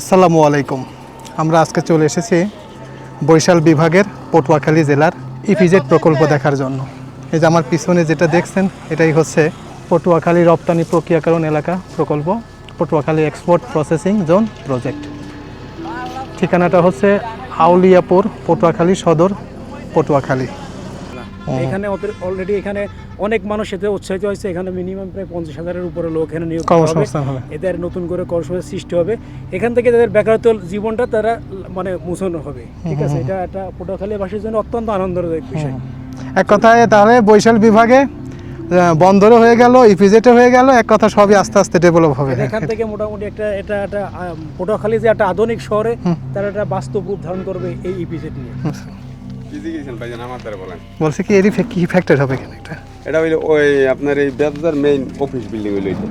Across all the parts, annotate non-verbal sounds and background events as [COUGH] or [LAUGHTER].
আসসালামু আলাইকুম। আমরা আজকে চলে এসেছি বরিশাল বিভাগের পটুয়াখালী জেলার ইপিজেড প্রকল্প দেখার জন্য। এই যে আমার পিছনে যেটা দেখছেন, এটাই হচ্ছে পটুয়াখালী রপ্তানি প্রক্রিয়াকরণ এলাকা প্রকল্প, Patuakhali export processing zone project ঠিকানাটা হচ্ছে আউলিয়াপুর, পটুয়াখালী সদর, পটুয়াখালী। এখানে অলরেডি এখানে অনেক মানুষ এতে উৎসাহিত হয়েছে। এখানে মিনিমাম প্রায় পঞ্চাশ হাজারের উপরে লোক এখানে নিয়োগ হবে। এদের নতুন করে কর্মসংস্থান সৃষ্টি হবে। এখান থেকে তাদের বেকারত্ব জীবনটা তারা মানে মোছানো হবে। ঠিক আছে? এটা একটা পটুয়াখালীবাসীর জন্য অত্যন্ত আনন্দদায়ক বিষয়। এক কথায় তাহলে বরিশাল বিভাগে বন্দরও হয়ে গেল ইপিজেটও হয়ে গেল এক কথা সবই আস্তে আস্তে ডেভেলপ হবে। এখান থেকে মোটামুটি একটা এটা একটা পটুয়াখালী যে একটা আধুনিক শহরে। তারা একটা বাস্তব রূপ ধারণ করবে এই ইপিজেড নিয়ে। কি জিজ্ঞেসেন ভাইজান আমার দ্বারা বলেন। বলছে কি কি ফ্যাক্টর হবে এখানে এটা এটা হইল ওই আপনার এই ব্যবসার মেইন অফিস বিল্ডিং হইল এটা।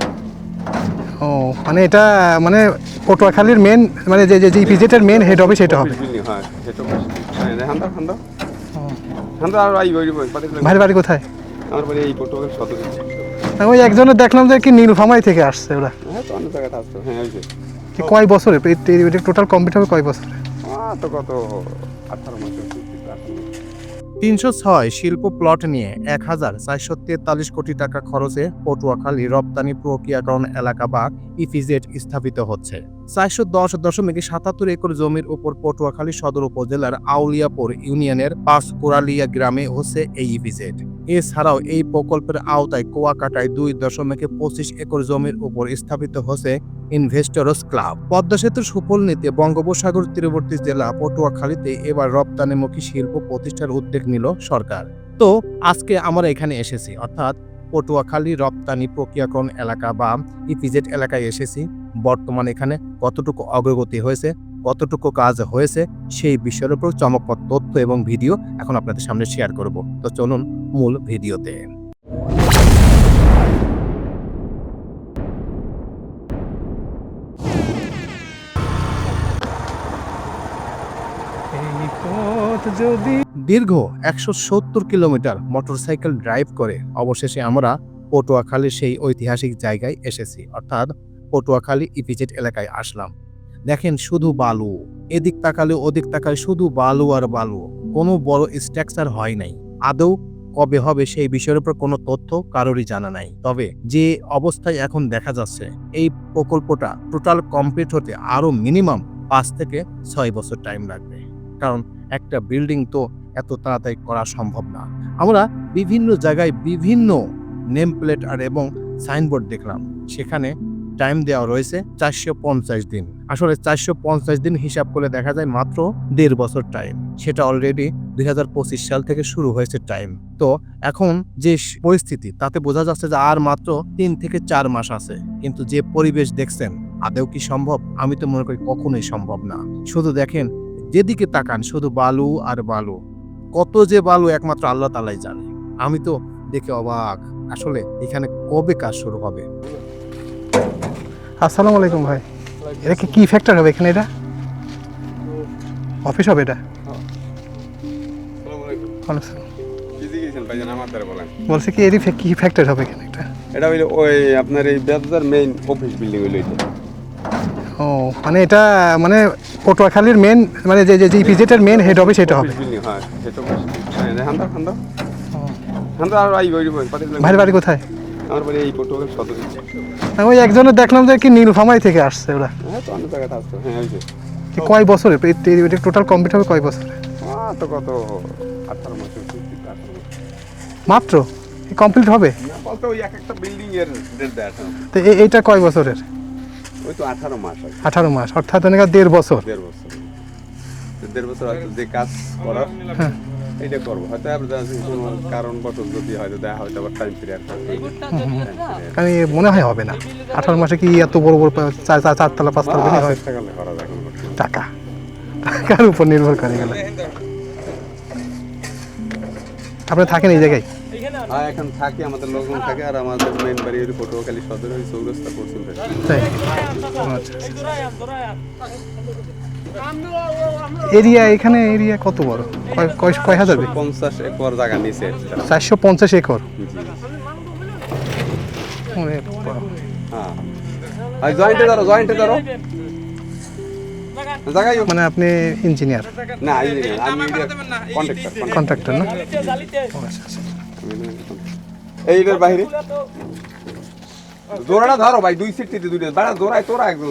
ও মানে এটা মানে পটুয়াখালীর মেন মানে যে যে ইপিজেটের মেন হেড অফিস এটা হবে বিল্ডিং হয় সেটা হ্যাঁ হান্দা হান্দা হান্দা আর আই ওই ভাইয়ের বাড়ি কোথায়? আমার বাড়ি এই পটুয়াখালী সদর ওই একজনের দেখলাম যে কি নীলফামাই থেকে আসছে ওরা। হ্যাঁ তো অন্য আসতো হ্যাঁ ওই যে। কয় বছরে? টোটাল কমপ্লিট হবে কয় বছরে? তো কত আঠারো তিনশো ছয় শিল্প প্লট নিয়ে এক হাজার চারশো তেতাল্লিশ কোটি টাকা খরচে পটুয়াখালী রপ্তানি প্রক্রিয়াকরণ এলাকা বা ইপিজেড স্থাপিত হচ্ছে। চারশো দশ দশমিক সাতাত্তর একর জমির উপর পটুয়াখালী সদর উপজেলার আউলিয়াপুর ইউনিয়নের পাঁচপুরালিয়া গ্রামে হচ্ছে এই ইপিজেড এছাড়াও এই প্রকল্পের আওতায় কুয়াকাটায় দুই দশমিক পঁচিশ একর জমির উপর স্থাপিত হচ্ছে ইনভেস্টরস ক্লাব। পদ্মা সেতুর সুফল নিতে বঙ্গোপসাগর তীরবর্তী জেলা পটুয়াখালীতে এবার রপ্তানিমুখী শিল্প প্রতিষ্ঠার উদ্যোগ নিল সরকার। তো আজকে আমরা এখানে এসেছি, অর্থাৎ পটুয়াখালী রপ্তানি প্রক্রিয়াকরণ এলাকা বা ইপিজেড এলাকায় এসেছি। বর্তমানে এখানে কতটুকু অগ্রগতি হয়েছে, কতটুকু কাজ হয়েছে, সেই বিষয়ের উপর চমকপ্রদ তথ্য এবং ভিডিও এখন আপনাদের সামনে শেয়ার করব। তো চলুন মূল ভিডিওতে। যদি দীর্ঘ একশো সত্তর কিলোমিটার মোটরসাইকেল ড্রাইভ করে অবশেষে আমরা পটুয়াখালীর সেই ঐতিহাসিক জায়গায় এসেছি। অর্থাৎ পটুয়াখালী ইপিজেট এলাকায় আসলাম। দেখেন শুধু বালু। এদিক তাকালে ওদিক তাকালে শুধু বালু আর বালু। কোনো বড় স্ট্রাকচার হয় নাই। আদৌ কবে হবে সেই বিষয়ের উপর কোনো তথ্য কারোরই জানা নাই। তবে যে অবস্থায় এখন দেখা যাচ্ছে, এই প্রকল্পটা টোটাল কমপ্লিট হতে আরও মিনিমাম পাঁচ থেকে ছয় বছর টাইম লাগবে। কারণ একটা বিল্ডিং তো এত তাড়াতাড়ি করা সম্ভব না। আমরা বিভিন্ন জায়গায় বিভিন্ন নেম প্লেট আর এবং সাইনবোর্ড দেখলাম। সেখানে টাইম দেওয়া রয়েছে চারশো পঞ্চাশ দিন। আসলে চারশো পঞ্চাশ দিন হিসাব করে দেখা যায় মাত্র দেড় বছর টাইম সেটা অলরেডি দুই হাজার পঁচিশ সাল থেকে শুরু হয়েছে টাইম তো এখন যে পরিস্থিতি, তাতে বোঝা যাচ্ছে যে আর মাত্র তিন থেকে চার মাস আছে। কিন্তু যে পরিবেশ দেখছেন আদেও কি সম্ভব? আমি তো মনে করি কখনোই সম্ভব না। শুধু দেখেন যেদিকে তাকান শুধু বালু আর বালু। কত যে বালু একমাত্র আল্লাহ তালাই জানে। আমি তো দেখে অবাক। আসলে এখানে কবে কাজ শুরু হবে? আসসালামু আলাইকুম ভাই। এটা কি কি ফ্যাক্টর হবে এখানে এটা? অফিস হবে এটা? বলছে কি এরই কি ফ্যাক্টর হবে এখানে এটা? এটা হইল ওই আপনার এই ব্যবসার মেইন অফিস বিল্ডিং হইল এটা। ও মানে এটা মানে পটুয়াখালীর মেন মানে যে যে ইপিজেটের মেন হেড অফিস এটা হবে। বিল্ডিং হয় সেটা হ্যাঁ বাড়ি কোথায়? আমার বাড়ি এই পটুয়াখালী সদর ওই একজনের দেখলাম যে কি নীলফামাই থেকে আসছে ওরা। হ্যাঁ তো অন্য জায়গায় আসতো হ্যাঁ ওই যে। কয় বছরে? টোটাল কমপ্লিট হবে কয় বছরে? তো কত আঠারো মাস মাত্র? কমপ্লিট হবে। তো এইটা কয় বছরের? ওই তো আঠারো মাস আঠারো মাস অর্থাৎ অনেক দেড় বছর। দেড় বছর। দেড় বছর হয়তো যে কাজ করার হ্যাঁ। এটা করব। হয়তো কোনো কারণ বশত যদি হয়তো দেখা হয়তো আবার টাইম পিরিয়ড কারণ এ মনে হয় হবে না। আঠারো মাসে কি এত বড় বড় চার চার চারতলা পাঁচতলা বিল্ডিং হয়? না। টাকা টাকার উপর নির্ভর করে গেলে আপনি থাকেন এই জায়গায়? আর এখন থাকি আমাদের লোকজন থাকে আর আমাদের মেন বাড়ি হলো পটুয়াখালী সদর ওই চৌরাস্তা পশ্চিম তাই? আচ্ছা এরিয়া এখানে এরিয়া কত বড়? কয় কয় হাজার পঞ্চাশ একর জায়গা নিচে চারশো পঞ্চাশ একর। হ্যাঁ। জয়েন্টে ধরো জয়েন্টে ধরো। মানে আপনি ইঞ্জিনিয়ার না ইঞ্জিনিয়ার আমি কন্ট্রাক্টর কন্ট্রাক্টর না? এইটার বাইরে জোড়াটা ধরো ভাই, দুই সিট দিতে দুইটা। জোড়ায় তোরা একদম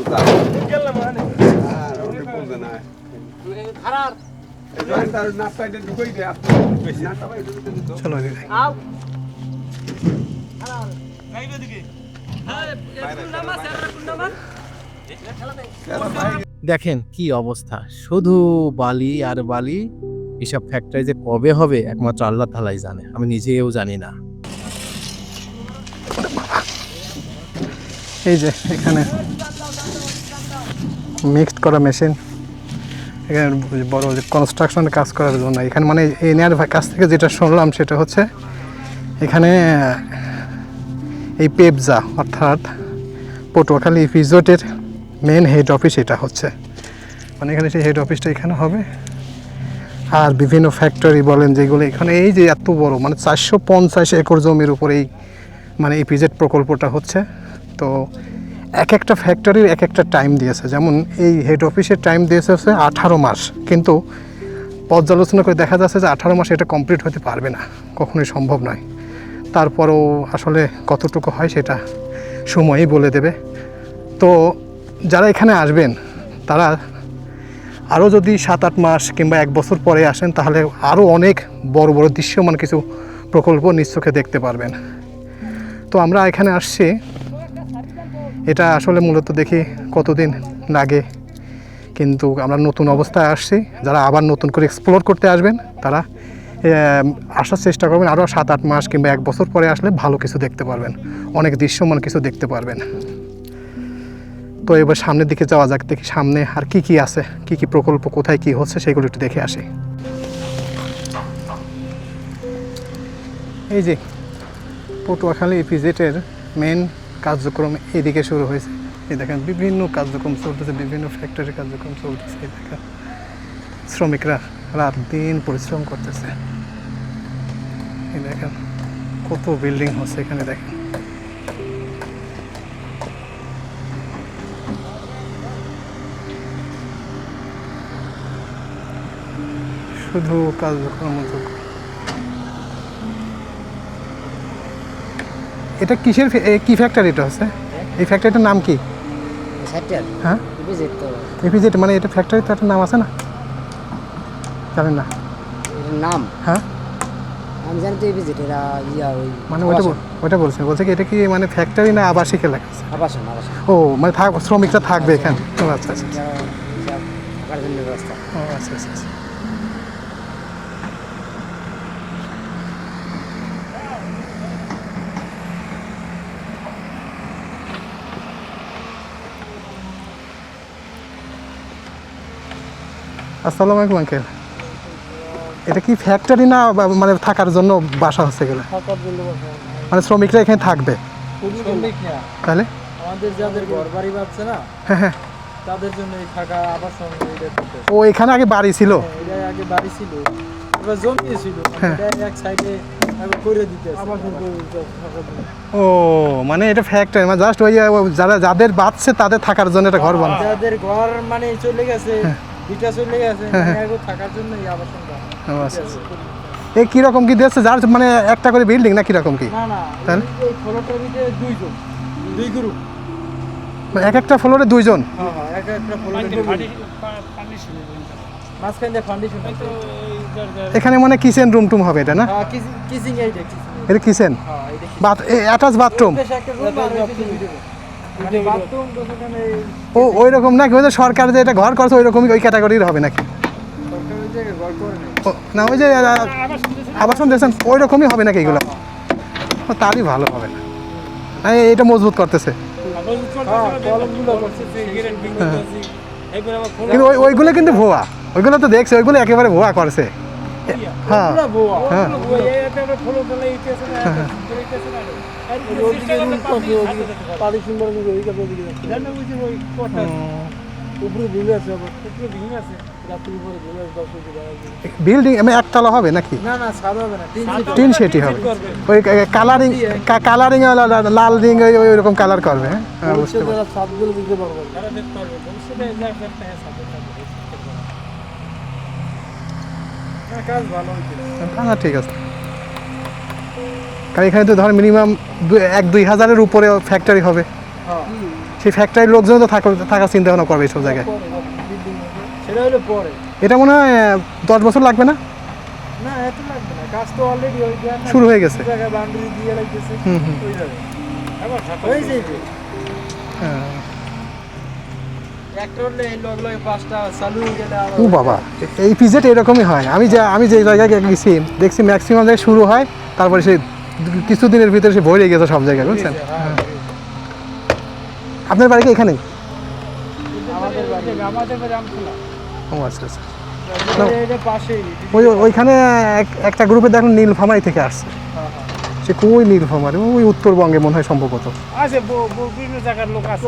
দেখেন কি অবস্থা। শুধু বালি আর বালি এসব ফ্যাক্টরি যে কবে হবে, একমাত্র আল্লাহ তালাই জানে। আমি নিজেও জানি না। এই যে, এখানে মিক্সড করা মেশিন এখানে বড় যে কনস্ট্রাকশনের কাজ করার জন্য। এখানে মানে এনার কাছ থেকে যেটা শুনলাম সেটা হচ্ছে, এখানে এই পেপজা, অর্থাৎ পটুয়াখালী রিজোর্টের মেন হেড অফিস এটা হচ্ছে। মানে এখানে সেই হেড অফিসটা এখানে হবে। আর বিভিন্ন ফ্যাক্টরি বলেন যেগুলো এখানে এই যে এত বড় মানে চারশো পঞ্চাশ একর জমির উপরেই মানে এই পিজেড প্রকল্পটা হচ্ছে। তো এক একটা ফ্যাক্টরির এক একটা টাইম দিয়েছে। যেমন এই হেড অফিসের টাইম দিয়েছে হচ্ছে আঠারো মাস। কিন্তু পর্যালোচনা করে দেখা যাচ্ছে যে আঠারো মাস এটা কমপ্লিট হতে পারবে না। কখনোই সম্ভব নয়। তারপরেও আসলে কতটুকু হয় সেটা সময়ই বলে দেবে। তো যারা এখানে আসবেন, তারা আরও যদি সাত আট মাস কিংবা এক বছর পরে আসেন, তাহলে আরও অনেক বড় বড় দৃশ্যমান কিছু প্রকল্প নিশ্চোখে দেখতে পারবেন। তো আমরা এখানে আসছি। এটা আসলে মূলত দেখি কতদিন লাগে। কিন্তু আমরা নতুন অবস্থায় আসছি। যারা আবার নতুন করে এক্সপ্লোর করতে আসবেন, তারা আসার চেষ্টা করবেন। আরও সাত আট মাস কিংবা এক বছর পরে আসলে ভালো কিছু দেখতে পারবেন। অনেক দৃশ্যমান কিছু দেখতে পারবেন। তো এবার সামনের দিকে যাওয়া যাক, দেখি সামনে আর কি কি আছে, কি কি প্রকল্প, কোথায় কি হচ্ছে সেগুলো একটু দেখে আসি। এই যে, পটুয়াখালী ইপিজেটের মেন কার্যক্রম এদিকে শুরু হয়েছে। এই দেখেন, বিভিন্ন কার্যক্রম চলতেছে, বিভিন্ন ফ্যাক্টরি কার্যক্রম চলতেছে, এই দেখেন। শ্রমিকরা রাত দিন পরিশ্রম করতেছে। এই দেখেন, কত বিল্ডিং হচ্ছে এখানে, দেখেন। শুধু কার্যক্রম যোগ্য এটা কিসের কি ফ্যাক্টরি এটা হচ্ছে? এই ফ্যাক্টরিটার নাম কি? হ্যাঁ? এপিজেড মানে এটা ফ্যাক্টরি তো একটা নাম আছে না? জানেন না? নাম? হ্যাঁ? আমি জানি তো ইয়া ওই মানে ওইটা বল- ওইটা বলছে। বলছে কি এটা কি মানে ফ্যাক্টরি না আবাসিক এলাকা? আবাসন আবাসন। ও মানে থাক শ্রমিকরা থাকবে এখানে। আচ্ছা আচ্ছা আচ্ছা। আচ্ছা আচ্ছা। আসসালামু আলাইকুম আঙ্কেল। এটা কি ফ্যাক্টরি না মানে থাকার জন্য বাসা হচ্ছে এগুলো? মানে শ্রমিকরা এখানে থাকবে? তাহলে? আমাদের যাদের ঘর বাড়ি পাচ্ছে না হ্যাঁ হ্যাঁ। তাদের জন্য এই থাকা আবাসন ও এখানে আগে বাড়ি ছিল? আগে বাড়ি ছিল। এবার জমি ছিল। হ্যাঁ। এক সাইডে ও মানে এটা ফ্যাক্টরি মানে জাস্ট ওই যারা যাদের বাঁচছে তাদের থাকার জন্য একটা ঘর বানা যাদের ঘর মানে চলে গেছে হ্যাঁ। দুইটা চলে গেছে মানে থাকার জন্য এই আবাসনটা আচ্ছা। কীরকম কি দিয়েছে যার মানে একটা করে বিল্ডিং না কীরকম কি? না না তাহলে? দুইজন দুই গ্রুপ মানে এক একটা ফ্লোরে দুইজন? হ্যাঁ হ্যাঁ এক একটা ফ্লোরে মাঝখান দিয়ে ফাউন্ডেশন এখানে মানে কিচেন রুম টুম হবে এটা না? হ্যাঁ এটা কিচেন হ্যাঁ বাথ অ্যাটাচ বাথরুম ও ওই রকম নাকি? ওই যে সরকার যে এটা ঘর করছে ওই রকমই ওই ক্যাটাগরির হবে নাকি? না, ওই যে আবাসন দিয়েছেন ওই রকমই হবে নাকি এগুলো? তারই ভালো হবে না। এটা মজবুত করতেছে। হ্যাঁ। কিন্তু ওই, ওইগুলো কিন্তু ভুয়া। ওইগুলো তো দেখছি, ওইগুলো একেবারে ভুয়া করছে। হ্যাঁ। হ্যাঁ। বিল্ডিং আমি একতলা হবে নাকি? না না সাদা হবে না তিন সেটি হবে। ওই কালারিং কালারিং লাল রিং ওই ওই রকম কালার করবে হ্যাঁ? হ্যাঁ বুঝতে পারবে না। তারা দেখতে পারবে ভবিষ্যতে যা একটা হ্যাঁ সাপোর্ট থাকবে হ্যাঁ কাজ ভালো হ্যাঁ ঠিক আছে। কারণ এখানে তো ধর মিনিমাম এক দুই হাজারের উপরে ফ্যাক্টরি হবে। হ্যাঁ। সেই ফ্যাক্টরির লোকজন তো থাকা থাকার চিন্তা ভাবনা করবে এইসব জায়গায়। সেটা হলো পরে। এটা মনে হয় দশ বছর লাগবে না? না এত লাগবে না। কাজ তো অলরেডি ওই জায়গায় শুরু হয়ে গেছে। জায়গায় বাউন্ডারি দিয়ে লাগতেছে। হুম হুম। ওই যাবে। আবার হয়ে যাবে হ্যাঁ। একটা হলে এই লগ লগে পাঁচটা চালু হয়ে গেলে আবার ও বাবা এই পিজেট এরকমই হয়। আমি যে আমি যে জায়গায় গেছি দেখছি ম্যাক্সিমাম জায়গায় শুরু হয় তারপরে সে কিছুদিনের ভিতরে সে ভরে গেছে সব জায়গায় বুঝছেন? হ্যাঁ। আপনার বাড়ি কি আমখোলা ও আচ্ছা আচ্ছা। ওই ওইখানে এক- একটা গ্রুপে দেখুন নীলফামারি থেকে আসছে। সে কই নীলফামারি? ওই উত্তরবঙ্গে মনে হয় সম্ভবত। আছে বিভিন্ন জায়গার লোক আছে।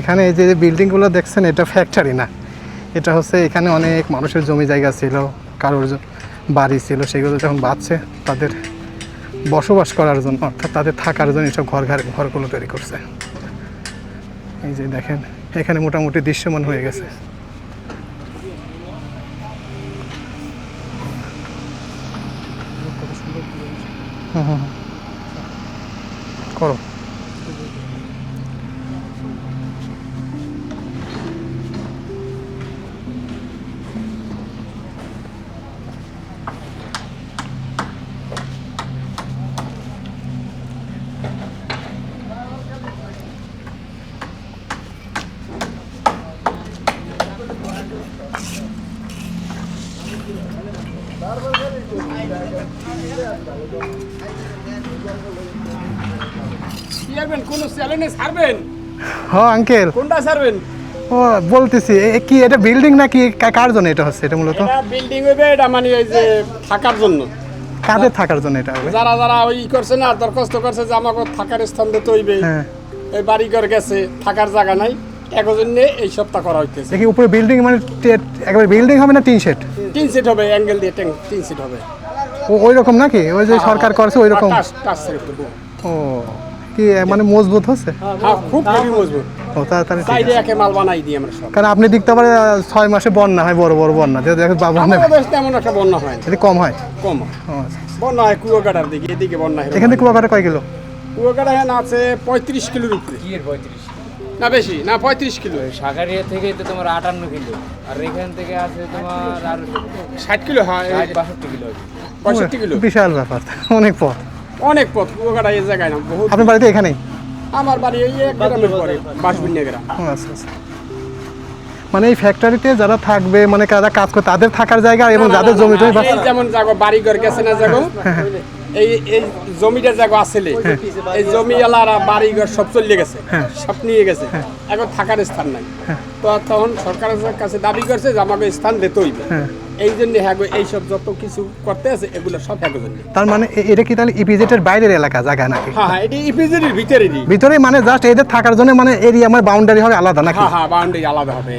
এখানে এই যে বিল্ডিংগুলো দেখছেন, এটা ফ্যাক্টরি না। এটা হচ্ছে এখানে অনেক মানুষের জমি জায়গা ছিল, কারোর বাড়ি ছিল, সেগুলো যখন বাঁচছে তাদের বসবাস করার জন্য, অর্থাৎ তাদের থাকার জন্য এসব ঘর ঘর ঘরগুলো তৈরি করছে। এই যে দেখেন, এখানে মোটামুটি দৃশ্যমান হয়ে গেছে। হুম হুম। করো। হ্যাঁ আঙ্কেল। কোনটা ছাড়বেন? ও বলতেছি কি এটা বিল্ডিং নাকি কার জন্য এটা হচ্ছে এটা মূলত? এটা বিল্ডিং হইবে এটা মানে ওই যে থাকার জন্য। কাদের থাকার জন্য এটা হবে? যারা যারা ওই করছে না দরখাস্ত করছে যে আমাকে থাকার স্থান দিতে হইবে হ্যাঁ। এই বাড়ি ঘর গেছে থাকার জায়গা নাই। একজন্য এই সপ্তাহ করা হইতেছে। দেখি উপরে বিল্ডিং মানে একবার বিল্ডিং হবে না টিন শেড? তিন সিট হবে অ্যাঙ্গেল দিয়ে ট্যাং- তিন সিট হবে। ও ওই রকম নাকি? ওই যে সরকার করছে ওই রকম সেট। ও। কি মানে মজবুত হচ্ছে? হ্যাঁ খুব হেভি মজবুত। ও তাড়াতাড়ি সাইডে একে মাল বানাই দিই আমরা সব। কারণ আপনি দেখতে পারে ছয় মাসে বন্যা হয় বড় বড় বন্যা। যে দেখেন বা বন্যা তেমন একটা বন্যা হয় যদি কম হয়? কম। হয়। আচ্ছা। বন্যা হয় কুয়াকাটার দিকে এদিকে বন্যা হয়। এখান থেকে কুয়াকাটা কয় কিলো? কুয়াকাটা হ্যাঁ আছে পঁয়ত্রিশ কিলোর উপরে। কি পঁয়ত্রিশ? না বেশি না পঁয়ত্রিশ কিলো। সাগারিয়া থেকে তো তোমার আটান্ন কিলো। আর এখান থেকে আছে তোমার আর ষাট কিলো হয় ষাট বাষট্টি কিলো। পঁয়ষট্টি কিলো। বিশাল ব্যাপার অনেক পথ। অনেক পথ কুয়াকাটা এই জায়গায় না বহুত। আপনার বাড়িতে এখানেই? আমার বাড়ি এই এক গ্রামের পরে বাসবিনিয়া গ্রাম আচ্ছা আচ্ছা। মানে এই ফ্যাক্টরিতে যারা থাকবে মানে যারা কাজ করে তাদের থাকার জায়গা এবং যাদের জমি টমি যেমন জাগো বাড়ি ঘর গেছে না জাগো এই এই জমিটা জাগো আসলে এই জমিওয়ালারা বাড়ি ঘর সব চলে গেছে সব নিয়ে গেছে এখন থাকার স্থান নাই। তো তখন সরকারের কাছে দাবি করছে যে আমাকে স্থান দিতে হইবে এই জন্য হ্যাঁ গো, এইসব যত কিছু করতে আছে এগুলো সব হ্যাঁ জন্য। তার মানে এটা কি তাহলে ইপিজেটের বাইরের এলাকা জায়গা নাকি? হ্যাঁ হ্যাঁ এটি ভিতরেরই ভিতরে মানে জাস্ট এদের থাকার জন্য মানে এরিয়া মানে বাউন্ডারি হবে আলাদা নাকি? হ্যাঁ হ্যাঁ বাউন্ডারি আলাদা হবে।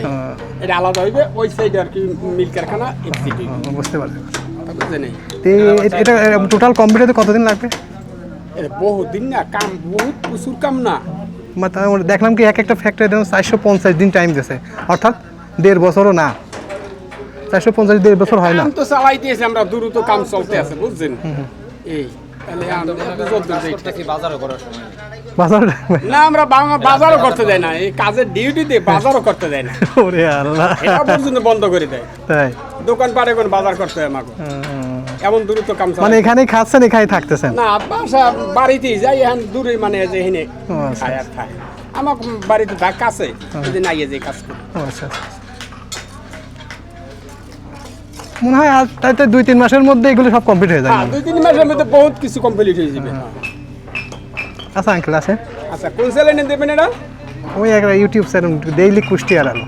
এটা আলাদা হইবে ওই সাইডে আর কি মিল কারখানা এক্সিট বুঝতে পারছি এটা টোটাল কমপ্লিট হতে কতদিন লাগবে? এটা বহুত দিন না কাম বহুত প্রচুর কাম না। দেখলাম কি এক একটা ফ্যাক্টরি চারশো পঞ্চাশ দিন টাইম দিয়েছে। অর্থাৎ দেড় বছরও না। চারশো পঞ্চাশ দেড় বছর হয় না। তো চালাইতেছি আমরা দ্রুত কাম চলতে আছে বুঝছেন? এই তাহলে আমরা যত যাই ঠিক। কি বাজারও করার সময় বাজার? না আমরা বাজারও করতে দেয় না এই কাজের ডিউটিতে বাজারও করতে দেয় না। ওরে আল্লাহ। এটা পর্যন্ত বন্ধ করে দেয়। তাই। দোকান পারে কোন বাজার করতে হয় আমাকে। এমন দ্রুত কাম। মানে এখানেই খাচ্ছেন এখানেই থাকতেছেন? না বাসা বাড়িতেই যাই এখন দূরে মানে যে হিনে আচ্ছা, খায় আর খায়। আমার বাড়িতে থাক কাছে যদি নাই যে কাজ করি। আচ্ছা। মনে হয় আর তাই তো দুই তিন মাসের মধ্যে এগুলো সব কমপ্লিট হয়ে যাবে হ্যাঁ দুই তিন মাসের মধ্যে বহুত কিছু কমপ্লিট হয়ে যাবে। আচ্ছা আঙ্কেল আছে? আচ্ছা কোন চ্যানেলে দেবেন এটা? ওই একটা ইউটিউব চ্যানেল ডেইলি কুষ্টিয়ার আলো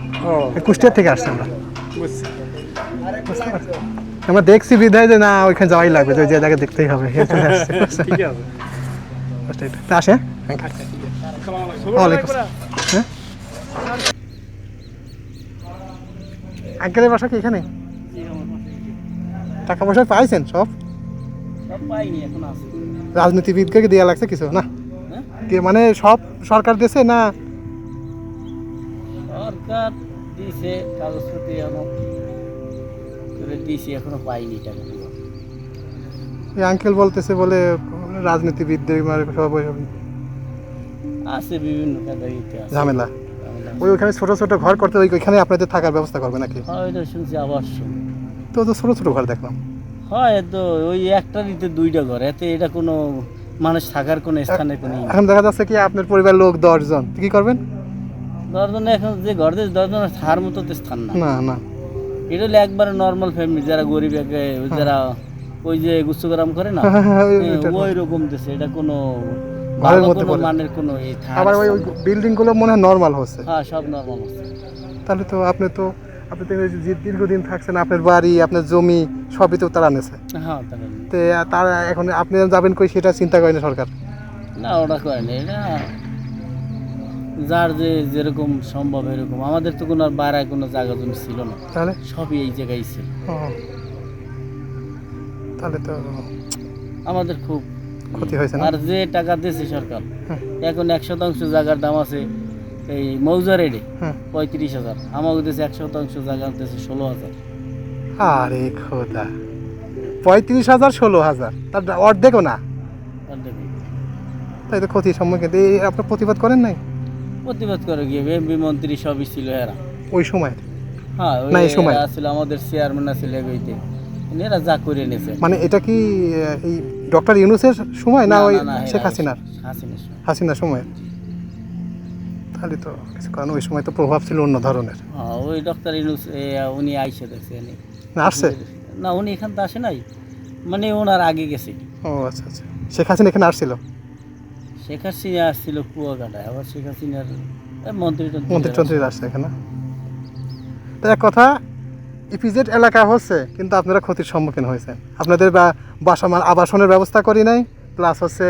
কুষ্টিয়ার থেকে আসছে আমরা। আমরা দেখছি বিধায় যে না ওইখানে যাওয়াই লাগবে যে জায়গায় দেখতেই হবে আসছি, [LAUGHS] বুঝছেন? ঠিক আছে। আসে হ্যাঁ? আঙ্কেলের বাসা কি এখানে? টাকা পয়সা পাইছেন সব? রাজনীতিবিদকে দেওয়া লাগছে কিছু না? কি মানে সব সরকার দেশে না? সরকার দিছে কাগজপত্র এখনও পাইনি টাকাগুলো। এই আঙ্কেল বলতেছে বলে রাজনীতিবিদদের মানে সব আছে বিভিন্ন ঝামেলা। ওই ওখানে ছোট ছোট ঘর করতে ওইখানে আপনাদের থাকার ব্যবস্থা করবে নাকি? হয় শুনছি আবার শুনি তো তো ছোট ছোট ঘর দেখলাম। হয় তো ওই একটা দিতে দুইটা ঘর এতে এটা কোনো মানুষ থাকার কোনো স্থানে কোনো এখন দেখা যাচ্ছে কি আপনার পরিবার লোক দশজন কি করবেন? দশজন এখন যে ঘর দিয়েছে দশজন থাকার মতো তো স্থান না। না না। এটা হলো একবারে নর্মাল ফ্যামিলি যারা গরিব একে যারা ওই যে গুচ্ছগ্রাম করে না ওই- হ্যাঁ, ওইটা। ওই রকম দেশে এটা কোনো ঘরের মধ্যে মানের কোনো আবার ওই বিল্ডিংগুলো মনে হয় নর্মাল হচ্ছে। হ্যাঁ সব নর্মাল আছে তাহলে তো আপনি তো আপনি তো দীর্ঘদিন থাকছেন আপনার বাড়ি আপনার জমি সবই তো তারা নিয়েছে হ্যাঁ তো তারা এখন আপনি যাবেন কই সেটা চিন্তা করে না সরকার? না ওটা করেনি এটা যার যে যেরকম সম্ভব এরকম। আমাদের তো কোনো আর বাইরে কোনো জায়গা জমি ছিল না। তাহলে? সবই এই জায়গায় ছিল। তাহলে তো আমাদের খুব ক্ষতি হয়েছে না? আর যে টাকা দিয়েছে সরকার হ্যাঁ। এখন এক শতাংশ জায়গার দাম আছে। এই মৌজা রেডে পঁয়ত্রিশ হাজার। আমাকে দিয়েছে এক শতাংশ জায়গা দিয়েছে ষোলো হাজার। আরে খোদা। পঁয়ত্রিশ হাজার ষোলো হাজার। তার অর্ধেকও না? তাই তো ক্ষতির সম্মুখীন। এই আপনার প্রতিবাদ করেন নাই? প্রতিবাদ করে গিয়ে এমপি মন্ত্রী সবই ছিল এরা। ওই সময়? হ্যাঁ ওই সময়। ছিল আমাদের চেয়ারম্যান আছিল এগোইতে। এরা যা করে নিয়েছে মানে এটা কি এই ডক্টর ইউনুসের সময় না ওই শেখ হাসিনার? হাসিনার সময়। তাহলে তো কারণ ওই সময় তো প্রভাব ছিল অন্য ধরনের। ওই ডক্টর ইনুস উনি আইসে দেখছে উনি। না আসছে? না উনি এখান তো আসে নাই। মানে ওনার আগে গেছে। ও আচ্ছা আচ্ছা। শেখ হাসিনা এখানে আসছিল? শেখ হাসিনা আসছিল কুয়াকাটায় আবার শেখ হাসিনার মন্ত্রী মন্ত্রী টন্ত্রী আসছে এখানে। তো এক কথা ইপিজেড এলাকা হচ্ছে কিন্তু আপনারা ক্ষতির সম্মুখীন হয়েছেন। আপনাদের বা বাসা আবাসনের ব্যবস্থা করি নাই প্লাস হচ্ছে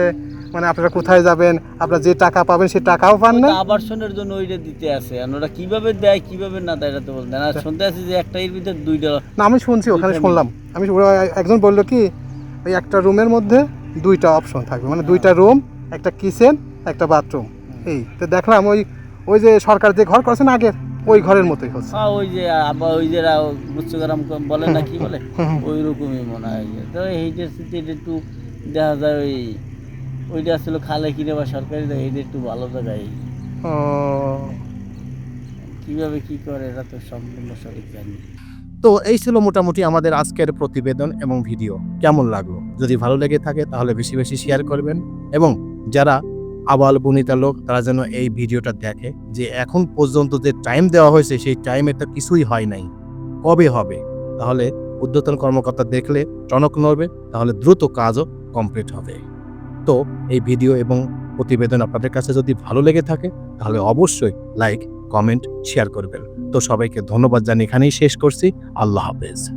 মানে আপনারা কোথায় যাবেন আপনারা যে টাকা পাবেন সেই টাকাও পান না? আবাসনের জন্য ওইটা দিতে আছে। আর ওরা কীভাবে দেয় কীভাবে না দেয় এটা তো বলতে না। শুনতে আছি যে একটা এর ভিতরে দুইটা না আমি শুনছি ওখানে শুনলাম। আমি একজন বলল কি ওই একটা রুমের মধ্যে দুইটা অপশন থাকবে। মানে দুইটা রুম একটা কিচেন একটা বাথরুম এই তো দেখলাম ওই ওই যে সরকার যে ঘর করেছেন আগের ওই ঘরের মতোই হচ্ছে। হ্যাঁ ওই যে আবার ওই যে গুচ্ছগ্রাম বলে না কি বলে? ওই রকমই মনে হয়। যে। তো এইটা এটা একটু দেখা যায় ওই ওইটা ছিল খালে কিনে বা সরকারি এইটা একটু ভালো জায়গায় কীভাবে কি করে এটা তো সম্পূর্ণ সঠিক জানি। তো এই ছিল মোটামুটি আমাদের আজকের প্রতিবেদন এবং ভিডিও। কেমন লাগল? যদি ভালো লেগে থাকে তাহলে বেশি বেশি শেয়ার করবেন। এবং যারা আবাল বনিতা লোক তারা যেন এই ভিডিওটা দেখে যে এখন পর্যন্ত যে টাইম দেওয়া হয়েছে সেই টাইমে তো কিছুই হয় নাই। কবে হবে? তাহলে উদ্যতন কর্মকর্তা দেখলে টনক নড়বে, তাহলে দ্রুত কাজও কমপ্লিট হবে। তো এই ভিডিও এবং প্রতিবেদন আপনাদের কাছে যদি ভালো লেগে থাকে, তাহলে অবশ্যই লাইক কমেন্ট শেয়ার করবেন। তো সবাইকে ধন্যবাদ জানিয়ে এখানেই শেষ করছি। আল্লাহ হাফেজ।